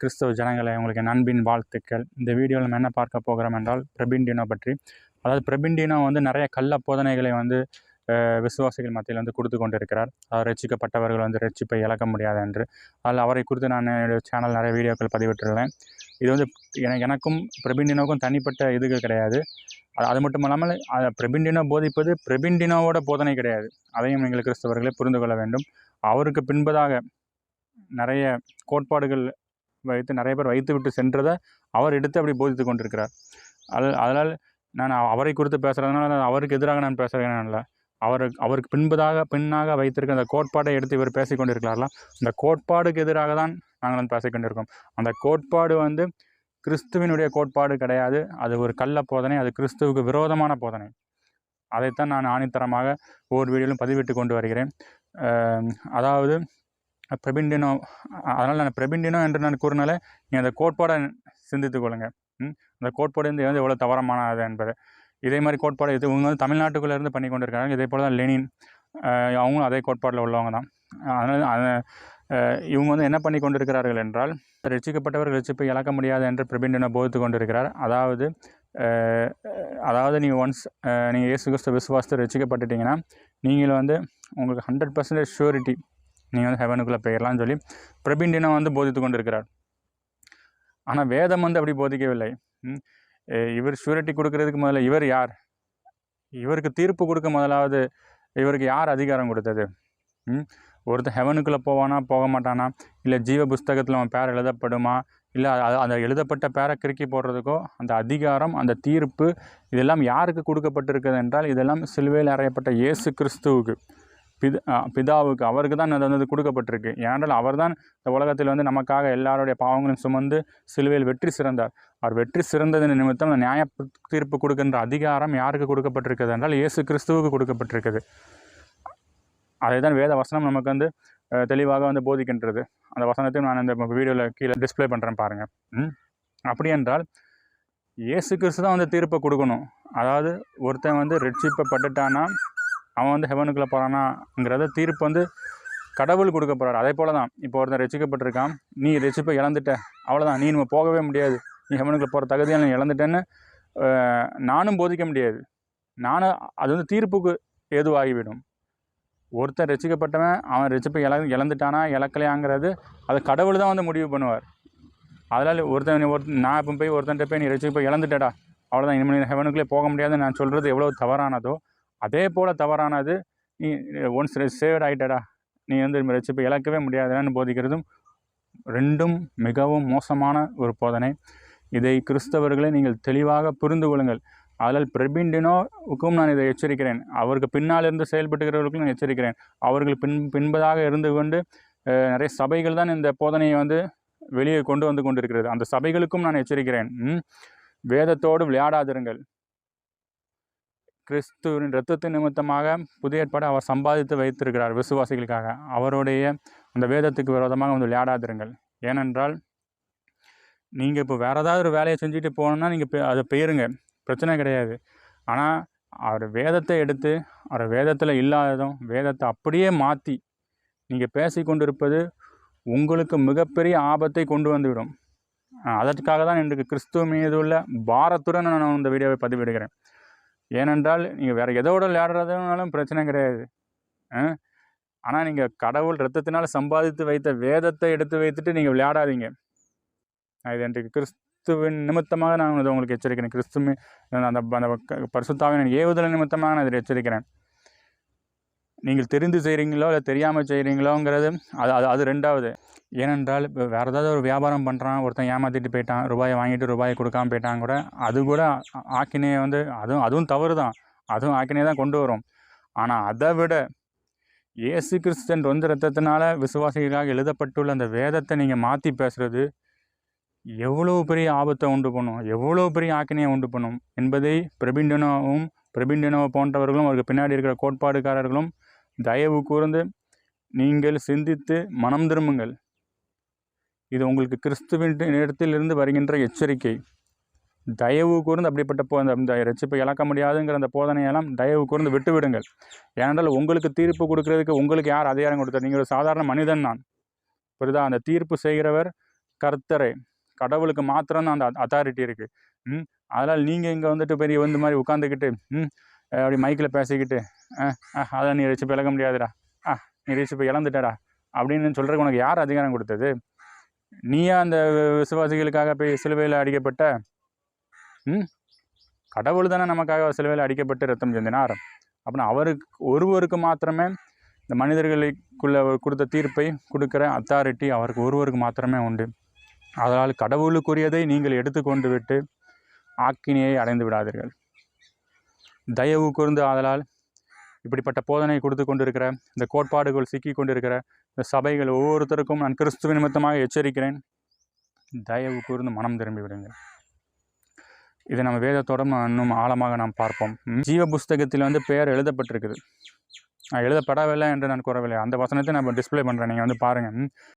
கிறிஸ்தவ ஜனங்களை உங்களுக்கு நண்பின் வாழ்த்துக்கள். இந்த வீடியோவில் நம்ம என்ன பார்க்க போகிறோம் என்றால் பிரபிண்டினோ பற்றி. அதாவது பிரபிண்டினோ வந்து நிறைய கள்ள போதனைகளை வந்து விசுவாசிகள் மத்தியில் வந்து கொடுத்து கொண்டிருக்கிறார். அவர் ரட்சிக்கப்பட்டவர்கள் வந்து ரட்சிப்பை இழக்க முடியாது என்று. அதில் அவரை குறித்து நான் என்னுடைய சேனல் நிறைய வீடியோக்கள் பதிவிட்டுள்ளேன் இது வந்து எனக்கு எனக்கும் பிரபிண்டினோவுக்கும் தனிப்பட்ட இதுகள் கிடையாது. அது அது மட்டும் இல்லாமல் அதை பிரபிண்டினோ போதிப்பது பிரபிண்டினோவோட போதனை கிடையாது. அதையும் நீங்கள் கிறிஸ்தவர்களை புரிந்து கொள்ள வேண்டும். அவருக்கு பின்பதாக நிறைய கோட்பாடுகள் வைத்து நிறைய பேர் வைத்து விட்டு சென்றதை அவர் எடுத்து அப்படி போதித்து கொண்டிருக்கிறார். அது அதனால் நான் அவரை குறித்து பேசுகிறதுனால நான் அவருக்கு எதிராக நான் பேசுகிறேன் இல்லை அவர் அவருக்கு பின்பதாக பின்னாக வைத்திருக்க அந்த கோட்பாடை எடுத்து இவர் பேசிக்கொண்டிருக்கிறார்களா அந்த கோட்பாடுக்கு எதிராக தான் நாங்கள் வந்து பேசிக்கொண்டிருக்கோம் அந்த கோட்பாடு வந்து கிறிஸ்துவினுடைய கோட்பாடு கிடையாது. அது ஒரு கள்ள போதனை அது கிறிஸ்துவுக்கு விரோதமான போதனை. அதைத்தான் நான் ஆணித்தரமாக ஒவ்வொரு வீடியோவிலும் பதிவிட்டு கொண்டு வருகிறேன். அதாவது பிரபிண்டினோ அதனால் நான் பிரபிண்டினோ என்று நான் கூறினாலே நீங்கள் அந்த கோட்பாடை சிந்தித்து கொள்ளுங்கள் அந்த கோட்பாடு வந்து வந்து எவ்வளோ தவறமானது என்பது. இதே மாதிரி கோட்பாடு இது இவங்க வந்து தமிழ்நாட்டுக்குள்ளே இருந்து பண்ணி கொண்டு இருக்காங்க இதே போல் தான் லெனின் அவங்களும் அதே கோட்பாட்டில் உள்ளவங்க தான். அதனால் இவங்க வந்து என்ன பண்ணி கொண்டிருக்கிறார்கள் என்றால் ரசிக்கப்பட்டவர் ரசிப்பை இழக்க முடியாது என்று பிரபிண்டனை போதித்து கொண்டிருக்கிறார். அதாவது அதாவது நீங்கள் ஒன்ஸ் நீங்கள் இயேசு கிறிஸ்து விசுவாசத்தை ரசிக்கப்பட்டுட்டிங்கன்னா நீங்கள் வந்து உங்களுக்கு ஹண்ட்ரட் பர்சன்டேஜ் ஷூரிட்டி நீங்கள் வந்து ஹெவனுக்குள்ளே போயிடலாம்னு சொல்லி பிரபிண்டினம் வந்து போதித்து கொண்டிருக்கிறார். ஆனால் வேதம் வந்து அப்படி போதிக்கவில்லை. இவர் ஷூரிட்டி கொடுக்கறதுக்கு முதல்ல இவர் யார்? இவருக்கு தீர்ப்பு கொடுக்க முதலாவது இவருக்கு யார் அதிகாரம் கொடுத்தது? ஒருத்தர் ஹெவனுக்குள்ளே போவானா போக மாட்டானா? இல்லை ஜீவ புஸ்தகத்தில் அவன் பேர் எழுதப்படுமா? இல்லை அந்த எழுதப்பட்ட பேரை கிறுக்கி போடுறதுக்கோ அந்த அதிகாரம் அந்த தீர்ப்பு இதெல்லாம் யாருக்கு கொடுக்கப்பட்டிருக்கிறது என்றால் இதெல்லாம் சிலுவையில் அறையப்பட்ட இயேசு கிறிஸ்துவுக்கு. பித பிதாவுக்கு அவருக்கு தான் அது வந்து கொடுக்கப்பட்டிருக்கு. ஏனென்றால் அவர்தான் இந்த உலகத்தில் வந்து நமக்காக எல்லாருடைய பாவங்களும் சுமந்து சிலுவையில் வெற்றி சிறந்தார். அவர் வெற்றி சிறந்ததன் நிமித்தம் நியாய தீர்ப்பு கொடுக்கின்ற அதிகாரம் யாருக்கு கொடுக்கப்பட்டிருக்கிறது என்றால் இயேசு கிறிஸ்துவுக்கு கொடுக்கப்பட்டிருக்குது அதை தான் வேத வசனம் நமக்கு வந்து தெளிவாக வந்து போதிக்கின்றது. அந்த வசனத்தையும் நான் இந்த வீடியோவில் கீழே டிஸ்ப்ளே பண்ணுறேன் பாருங்கள் அப்படி என்றால் இயேசு கிறிஸ்து தான் வந்து தீர்ப்பை கொடுக்கணும். அதாவது ஒருத்தன் வந்து ரட்சிப்பப்பட்டுட்டானா அவன் வந்து ஹெவனுக்குள்ளே போகிறானாங்கிறத தீர்ப்பு வந்து கடவுள் கொடுக்க போகிறார் அதே போல தான் இப்போ ஒருத்தன் ரசிக்கப்பட்டிருக்கான். நீ ரசிப்பை இழந்துட்ட. அவ்வளோதான் நீ நம்ம போகவே முடியாது. நீ ஹெவனுக்குள்ள போகிற தகுதியை நீ இழந்துட்டேன்னு நானும் போதிக்க முடியாது. நானும் அது வந்து தீர்ப்புக்கு ஏதுவாகிவிடும். ஒருத்தன் ரசிக்கப்பட்டவன் அவன் ரசிப்பை இழ இழந்துட்டானா இழக்கலையாங்கிறது அது கடவுள் தான் வந்து முடிவு பண்ணுவார். அதனால் ஒருத்தன் ஒரு நான் இப்போ போய் ஒருத்தன்ட்ட போய் நீ ரசிப்பை இழந்துட்டடா. அவ்வளோதான் இனிமேல் ஹெவனுக்குள்ளே போக முடியாதுன்னு நான் சொல்கிறது எவ்வளோ தவறானதோ அதே போல் தவறானது நீ ஒன்ஸ் சேவ்ட் ஆகிட்டடா நீ வந்து ரசிப்பை இழக்கவே முடியாதுன்னு போதிக்கிறதும் ரெண்டும் மிகவும் மோசமான ஒரு போதனை. இதை கிறிஸ்தவர்களை நீங்கள் தெளிவாக புரிந்து கொள்ளுங்கள். அதில் பிரபிண்டினோவுக்கும் நான் இதை எச்சரிக்கிறேன். அவருக்கு பின்னால் இருந்து செயல்பட்டுகிறவர்களுக்கும் நான் எச்சரிக்கிறேன். அவர்கள் பின் பின்பதாக இருந்து கொண்டு நிறைய சபைகள் தான் இந்த போதனையை வந்து வெளியே கொண்டு வந்து கொண்டிருக்கிறது. அந்த சபைகளுக்கும் நான் எச்சரிக்கிறேன். வேதத்தோடு விளையாடாதிருங்கள். கிறிஸ்துவின் இரத்தத்தின் நிமித்தமாக புதிய ஏற்பாடு அவர் சம்பாதித்து வைத்திருக்கிறார் விசுவாசிகளுக்காக. அவருடைய அந்த வேதத்துக்கு விரோதமாக வந்து விளையாடாதிருங்கள். ஏனென்றால் நீங்கள் இப்போ வேறு ஏதாவது ஒரு வேலையை செஞ்சுட்டு போகணுன்னா நீங்கள் அதை போயிருங்க. பிரச்சனை கிடையாது. ஆனால் அவர் வேதத்தை எடுத்து அவர் வேதத்தில் இல்லாததும் வேதத்தை அப்படியே மாற்றி நீங்கள் பேசி கொண்டிருப்பது உங்களுக்கு மிகப்பெரிய ஆபத்தை கொண்டு வந்துவிடும். அதற்காக தான் இன்றைக்கு கிறிஸ்துவ மீது உள்ள பாரத்துடன் நான் இந்த வீடியோவை பதிவிடுகிறேன். ஏனென்றால் நீங்கள் வேறு எதோட விளையாடுறதுனாலும் பிரச்சனை கிடையாது. ஆனால் நீங்கள் கடவுள் ரத்தத்தினால் சம்பாதித்து வைத்த வேதத்தை எடுத்து வைத்துட்டு நீங்கள் விளையாடாதீங்க. இது இன்றைக்கு கிறிஸ்துவின் நிமித்தமாக நான் உங்களுக்கு எச்சரிக்கிறேன். கிறிஸ்துவின் அந்த அந்த பரிசுத்தாவின் ஏவுதல் நிமித்தமாக நான் இதை எச்சரிக்கிறேன். நீங்கள் தெரிந்து செய்கிறீங்களோ இல்லை தெரியாமல் செய்கிறீங்களோங்கிறது அது அது அது ரெண்டாவது. ஏனென்றால் இப்போ வேறு ஏதாவது ஒரு வியாபாரம் பண்ணுறான் ஒருத்தன் ஏமாற்றிட்டு போயிட்டான் ரூபாயை வாங்கிட்டு ரூபாயை கொடுக்காம போயிட்டான் கூட அது கூட ஆக்கினையை வந்து அதுவும் அதுவும் தவறு தான். அதுவும் ஆக்கினையை தான் கொண்டு வரும். ஆனால் அதை விட இயேசு கிறிஸ்தன் வந்து ரத்தத்தினால விசுவாசிகளாக எழுதப்பட்டுள்ள அந்த வேதத்தை நீங்கள் மாற்றி பேசுகிறது எவ்வளோ பெரிய ஆபத்தை உண்டு பண்ணும் எவ்வளோ பெரிய ஆக்கினையை உண்டு பண்ணும் என்பதை பிரபிண்டனோவும் பிரபிண்டனோ போன்றவர்களும் அவருக்கு பின்னாடி இருக்கிற கோட்பாடுக்காரர்களும் தயவு கூர்ந்து நீங்கள் சிந்தித்து மனம் திரும்புங்கள். இது உங்களுக்கு கிறிஸ்துவின் இடத்திலிருந்து வருகின்ற எச்சரிக்கை. தயவு கூர்ந்து அப்படிப்பட்ட போ அந்த இந்த ரட்சிப்பை இழக்க முடியாதுங்கிற அந்த போதனையெல்லாம் தயவு கூர்ந்து விட்டுவிடுங்கள். ஏனென்றால் உங்களுக்கு தீர்ப்பு கொடுக்கறதுக்கு உங்களுக்கு யார் அதிகாரம் கொடுத்தார்? நீங்கள் ஒரு சாதாரண மனிதன் நான் புரியுதா? அந்த தீர்ப்பு செய்கிறவர் கர்த்தரை. கடவுளுக்கு மாத்திரம்தான் அந்த அத்தாரிட்டி இருக்குது ம்? அதனால் நீங்கள் இங்கே வந்துட்டு பெரிய வந்து மாதிரி உட்காந்துக்கிட்டு ம்? அப்படி மைக்கில் பேசிக்கிட்டு ஆ ஆ அதை நீ ரசிப்பு இழக்க முடியாதுடா. ஆ நீ ரசிப்பு இழந்துட்டடா. அப்படின்னு சொல்கிறதுக்கு உனக்கு யார் அதிகாரம் கொடுத்தது? நீயா அந்த விசுவாசிகளுக்காக போய் சிலுவையில் அடிக்கப்பட்ட ம் கடவுள் தானே நமக்காக சிலுவையில் அடிக்கப்பட்டு ரத்தம் சிந்தினார். அப்படின்னா அவருக்கு ஒருவருக்கு மாத்திரமே இந்த மனிதர்களுக்குள்ள கொடுத்த தீர்ப்பை கொடுக்குற அத்தாரிட்டி அவருக்கு ஒருவருக்கு மாத்திரமே உண்டு. அதனால் கடவுளுக்குரியதை நீங்கள் எடுத்துக்கொண்டு விட்டு ஆக்கினியை அடைந்து விடாதீர்கள். தயவு கூர்ந்து ஆதலால் இப்படிப்பட்ட போதனை கொடுத்து கொண்டிருக்கிற இந்த கோட்பாடுகள் சிக்கி கொண்டிருக்கிற இந்த சபைகள் ஒவ்வொருத்தருக்கும் நான் கிறிஸ்துவ நிமித்தமாக எச்சரிக்கிறேன். தயவு கூர்ந்து மனம் திரும்பி விடுங்கள். இதை நம்ம வேதத்தோட இன்னும் ஆழமாக நாம் பார்ப்போம். ஜீவ புஸ்தகத்தில் வந்து பெயர் எழுதப்பட்டிருக்குது. நான் எழுதப்படவில்லை என்று நான் கூறவில்லை. அந்த வசனத்தை நான் டிஸ்ப்ளே பண்ணுறேன் நீங்கள் வந்து பாருங்கள்